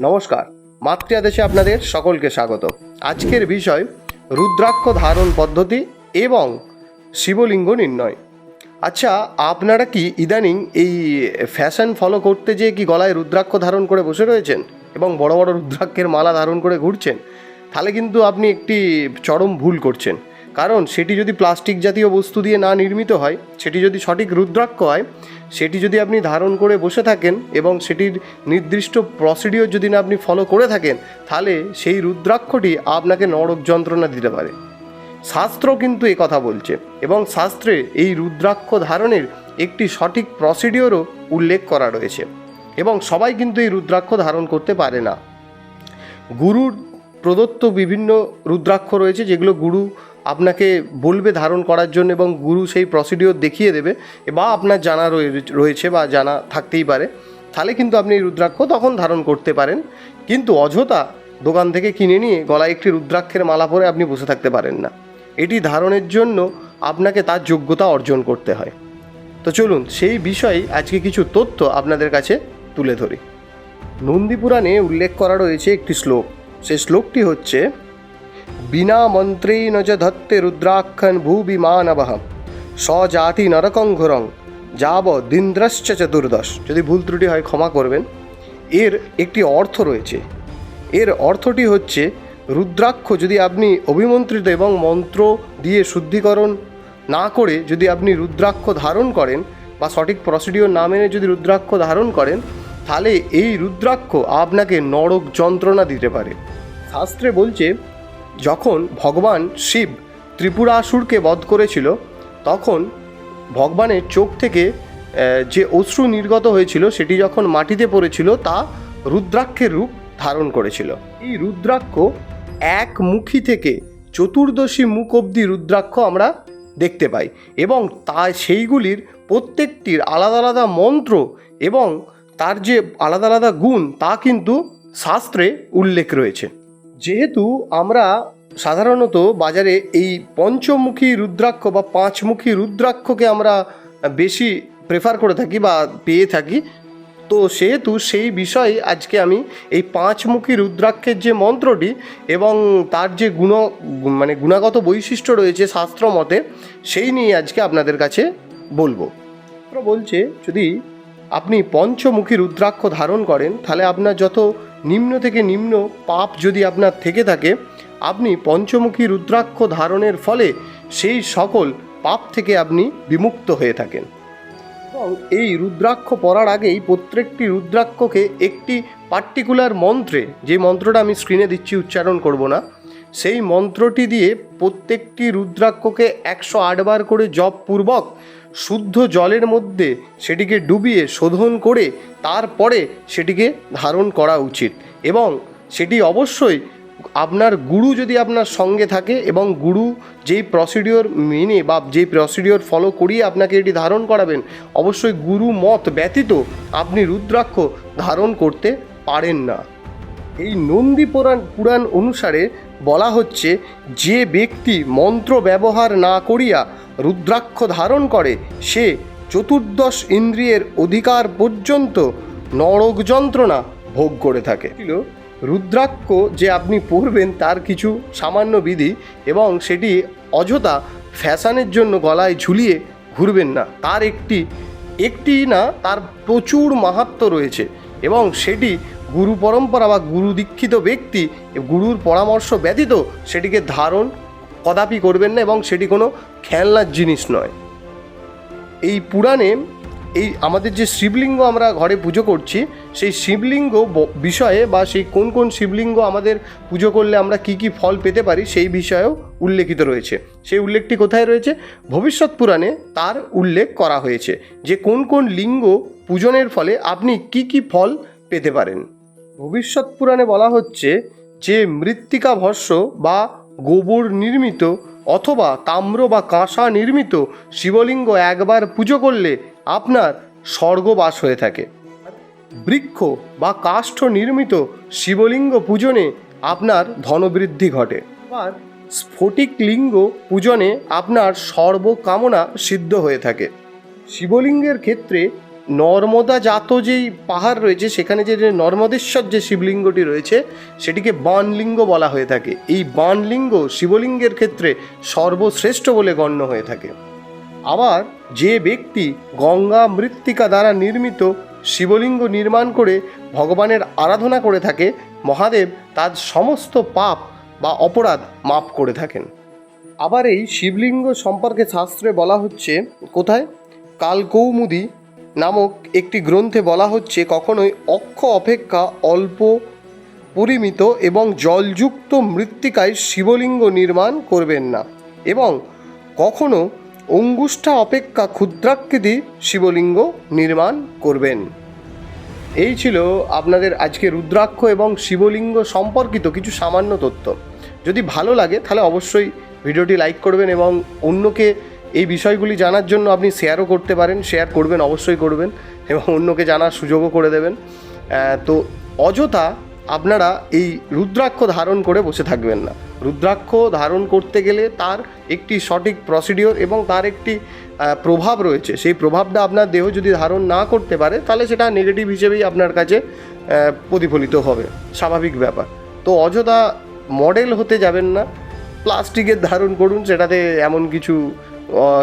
নমস্কার। মাতৃাদেশে আপনাদের সকলকে স্বাগত। আজকের বিষয়, রুদ্রাক্ষ ধারণ পদ্ধতি এবং শিবলিঙ্গ নির্ণয়। আচ্ছা আপনারা কি ইদানিং এই ফ্যাশন ফলো করতে যেয়ে কি গলায় রুদ্রাক্ষ ধারণ করে বসে রয়েছেন এবং বড় বড় রুদ্রাক্ষের মালা ধারণ করে ঘুরছেন? তাহলে কিন্তু আপনি একটি চরম ভুল করছেন। কারণ সেটি যদি প্লাস্টিক জাতীয় বস্তু দিয়ে না নির্মিত হয়, সেটি যদি সঠিক রুদ্রাক্ষ হয়, সেটি যদি আপনি ধারণ করে বসে থাকেন এবং সেটির নির্দিষ্ট প্রসিডিওর যদি না আপনি ফলো করে থাকেন, তাহলে সেই রুদ্রাক্ষটি আপনাকে নরক যন্ত্রণা দিতে পারে। শাস্ত্র কিন্তু এ কথা বলছে এবং শাস্ত্রে এই রুদ্রাক্ষ ধারণের একটি সঠিক প্রসিডিওরও উল্লেখ করা রয়েছে এবং সবাই কিন্তু এই রুদ্রাক্ষ ধারণ করতে পারে না। গুরুর প্রদত্ত বিভিন্ন রুদ্রাক্ষ রয়েছে যেগুলো গুরু আপনাকে বলবে ধারণ করার জন্য এবং গুরু সেই প্রসিডিওর দেখিয়ে দেবে বা আপনার জানা রয়েছে বা জানা থাকতেই পারে। তাহলে কিন্তু আপনি রুদ্রাক্ষ তখন ধারণ করতে পারেন। কিন্তু অযথা দোকান থেকে কিনে নিয়ে গলায় একটি রুদ্রাক্ষের মালা পরে আপনি বসে থাকতে পারেন না। এটি ধারণের জন্য আপনাকে তার যোগ্যতা অর্জন করতে হয়। তো চলুন সেই বিষয়ে আজকে কিছু তথ্য আপনাদের কাছে তুলে ধরি। নন্দীপুরাণে উল্লেখ করা রয়েছে একটি শ্লোক। সেই শ্লোকটি হচ্ছে বিনা মন্ত্রেণ চ ধত্তে রুদ্রাক্ষণ ভূবিমানবহ স্বজাতি নরকং ঘোরং যাব দিন্দ্রশ্চ চতুর্দশ। যদি ভুল ত্রুটি হয় ক্ষমা করবেন। এর একটি অর্থ রয়েছে। এর অর্থটি হচ্ছে, রুদ্রাক্ষ যদি আপনি অভিমন্ত্রিত এবং মন্ত্র দিয়ে শুদ্ধিকরণ না করে যদি আপনি রুদ্রাক্ষ ধারণ করেন বা সঠিক প্রসিডিওর না মেনে যদি রুদ্রাক্ষ ধারণ করেন, তাহলে এই রুদ্রাক্ষ আপনাকে নরক যন্ত্রণা দিতে পারে। শাস্ত্রে বলছে যখন ভগবান শিব ত্রিপুরাসুরকে বধ করেছিল, তখন ভগবানের চোখ থেকে যে অশ্রু নির্গত হয়েছিল, সেটি যখন মাটিতে পড়েছিল, তা রুদ্রাক্ষের রূপ ধারণ করেছিল। এই রুদ্রাক্ষ এক মুখী থেকে চতুর্দশী মুখ অবধি রুদ্রাক্ষ আমরা দেখতে পাই এবং তা, সেইগুলির প্রত্যেকটির আলাদা আলাদা মন্ত্র এবং তার যে আলাদা আলাদা গুণ, তা কিন্তু শাস্ত্রে উল্লেখ রয়েছে। যেহেতু আমরা সাধারণত বাজারে এই পঞ্চমুখী রুদ্রাক্ষ বা পাঁচমুখী রুদ্রাক্ষকে আমরা বেশি প্রেফার করে থাকি বা পেয়ে থাকি, তো সেহেতু সেই বিষয়ে আজকে আমি এই পাঁচমুখী রুদ্রাক্ষের যে মন্ত্রটি এবং তার যে গুণ মানে গুণাগত বৈশিষ্ট্য রয়েছে শাস্ত্র মতে, সেই নিয়ে আজকে আপনাদের কাছে বলব। বলছে, যদি আপনি পঞ্চমুখী রুদ্রাক্ষ ধারণ করেন, তাহলে আপনার যত নিম্ন থেকে নিম্ন পাপ যদি আপনার থেকে থাকে, আপনি পঞ্চমুখী রুদ্রাক্ষ ধারণের ফলে সেই সকল পাপ থেকে আপনি বিমুক্ত হয়ে থাকেন। এবং এই রুদ্রাক্ষ পড়ার আগেই প্রত্যেকটি রুদ্রাক্ষকে একটি পার্টিকুলার মন্ত্রে, যে মন্ত্রটা আমি স্ক্রিনে দিচ্ছি, উচ্চারণ করব না, সেই মন্ত্রটি দিয়ে প্রত্যেকটি রুদ্রাক্ষকে একশো আটবার করে জপপূর্বক শুদ্ধ জলের মধ্যে সেটিকে ডুবিয়ে শোধন করে তারপরে সেটিকে ধারণ করা উচিত। এবং সেটি অবশ্যই আপনার গুরু যদি আপনার সঙ্গে থাকে এবং গুরু যেই প্রসিডিওর মেনে বা যেই প্রসিডিওর ফলো করিয়ে আপনাকে এটি ধারণ করাবেন, অবশ্যই গুরু মত ব্যতীত আপনি রুদ্রাক্ষ ধারণ করতে পারেন না। এই নন্দী পুরাণ পুরাণ অনুসারে বলা হচ্ছে, যে ব্যক্তি মন্ত্র ব্যবহার না করিয়া রুদ্রাক্ষ ধারণ করে, সে চতুর্দশ ইন্দ্রিয়ের অধিকার পর্যন্ত নরক যন্ত্রণা ভোগ করে থাকে। রুদ্রাক্ষ যে আপনি পরবেন তার কিছু সামান্য বিধি এবং সেটি অযথা ফ্যাশনের জন্য গলায় ঝুলিয়ে ঘুরবেন না। তার একটি একটি না, তার প্রচুর মাহাত্ম রয়েছে এবং সেটি গুরু পরম্পরা বা গুরু দীক্ষিত ব্যক্তি, গুরুর পরামর্শ ব্যতীত সেটিকে ধারণ কদাপি করবেন না এবং সেটি কোনো খেলনার জিনিস নয়। এই পুরাণে এই আমাদের যে শিবলিঙ্গ আমরা ঘরে পুজো করছি, সেই শিবলিঙ্গ বিষয়ে বা সেই কোন কোন শিবলিঙ্গ আমাদের পুজো করলে আমরা কি কি ফল পেতে পারি সেই বিষয়েও উল্লেখিত রয়েছে। সেই উল্লেখটি কোথায় রয়েছে? ভবিষ্যৎ পুরাণে তার উল্লেখ করা হয়েছে যে কোন কোন লিঙ্গ পূজনের ফলে আপনি কি কি ফল পেতে পারেন। ভবিষ্যৎ পুরাণে বলা হচ্ছে যে মৃত্তিকা ভস্য বা গোবর নির্মিত অথবা তাম্র বা কাঁসা নির্মিত শিবলিঙ্গ একবার পুজো করলে আপনার স্বর্গবাস হয়ে থাকে। বৃক্ষ বা কাষ্ঠ নির্মিত শিবলিঙ্গ পূজনে আপনার ধনবৃদ্ধি ঘটে। আবার স্ফটিক লিঙ্গ পূজনে আপনার সর্বকামনা সিদ্ধ হয়ে থাকে। শিবলিঙ্গের ক্ষেত্রে নর্মদা জাত যেই পাহাড় রয়েছে, সেখানে যে নর্মদেশ্বর যে শিবলিঙ্গটি রয়েছে, সেটিকে বানলিঙ্গ বলা হয়ে থাকে। এই বানলিঙ্গ শিবলিঙ্গের ক্ষেত্রে সর্বশ্রেষ্ঠ বলে গণ্য হয়ে থাকে। আবার যে ব্যক্তি গঙ্গা মৃত্তিকা দ্বারা নির্মিত শিবলিঙ্গ নির্মাণ করে ভগবানের আরাধনা করে থাকে, মহাদেব তার সমস্ত পাপ বা অপরাধ মাপ করে থাকেন। আবার এই শিবলিঙ্গ সম্পর্কে শাস্ত্রে বলা হচ্ছে, কোথায়? কালকৌমুদি নামক একটি গ্রন্থে বলা হচ্ছে, কখনোই অক্ষ অপেক্ষা অল্প পরিমিত এবং জলযুক্ত মৃত্তিকায় শিবলিঙ্গ নির্মাণ করবেন না এবং কখনো অঙ্গুষ্ঠা অপেক্ষা ক্ষুদ্রাকৃতি শিবলিঙ্গ নির্মাণ করবেন। এই ছিল আপনাদের আজকে রুদ্রাক্ষ এবং শিবলিঙ্গ সম্পর্কিত কিছু সামান্য তথ্য। যদি ভালো লাগে, তাহলে অবশ্যই ভিডিওটি লাইক করবেন এবং অন্যকে এই বিষয়গুলি জানার জন্য আপনি শেয়ারও করতে পারেন শেয়ার করবেন, অবশ্যই করবেন এবং অন্যকে জানার সুযোগও করে দেবেন। তো অযথা আপনারা এই রুদ্রাক্ষ ধারণ করে বসে থাকবেন না। রুদ্রাক্ষ ধারণ করতে গেলে তার একটি সঠিক প্রসিডিওর এবং তার একটি প্রভাব রয়েছে। সেই প্রভাবটা আপনার দেহ যদি ধারণ না করতে পারে, তাহলে সেটা নেগেটিভ হিসেবেই আপনার কাছে প্রতিফলিত হবে। স্বাভাবিক ব্যাপার। তো অযথা মডেল হতে যাবেন না। প্লাস্টিকের ধারণ করুন, সেটাতে এমন কিছু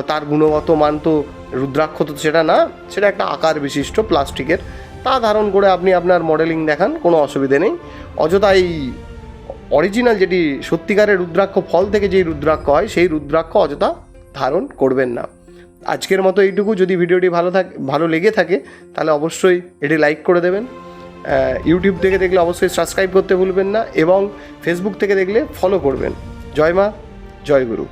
তার গুণগত মান তো রুদ্রাক্ষ তো সেটা না, সেটা একটা আকার বিশিষ্ট প্লাস্টিকের। তা ধারণ করে আপনি আপনার মডেলিং দেখান, কোনো অসুবিধে নেই। অযথা এই অরিজিনাল যেটি সত্যিকারের রুদ্রাক্ষ, ফল থেকে যেই রুদ্রাক্ষ হয়, সেই রুদ্রাক্ষ অযথা ধারণ করবেন না। আজকের মতো এইটুকু, যদি ভিডিওটি ভালো থাকে, ভালো লেগে থাকে, তাহলে অবশ্যই এটি লাইক করে দেবেন। ইউটিউব থেকে দেখলে অবশ্যই সাবস্ক্রাইব করতে ভুলবেন না, এবং ফেসবুক থেকে দেখলে ফলো করবেন। জয় মা, জয় গুরু।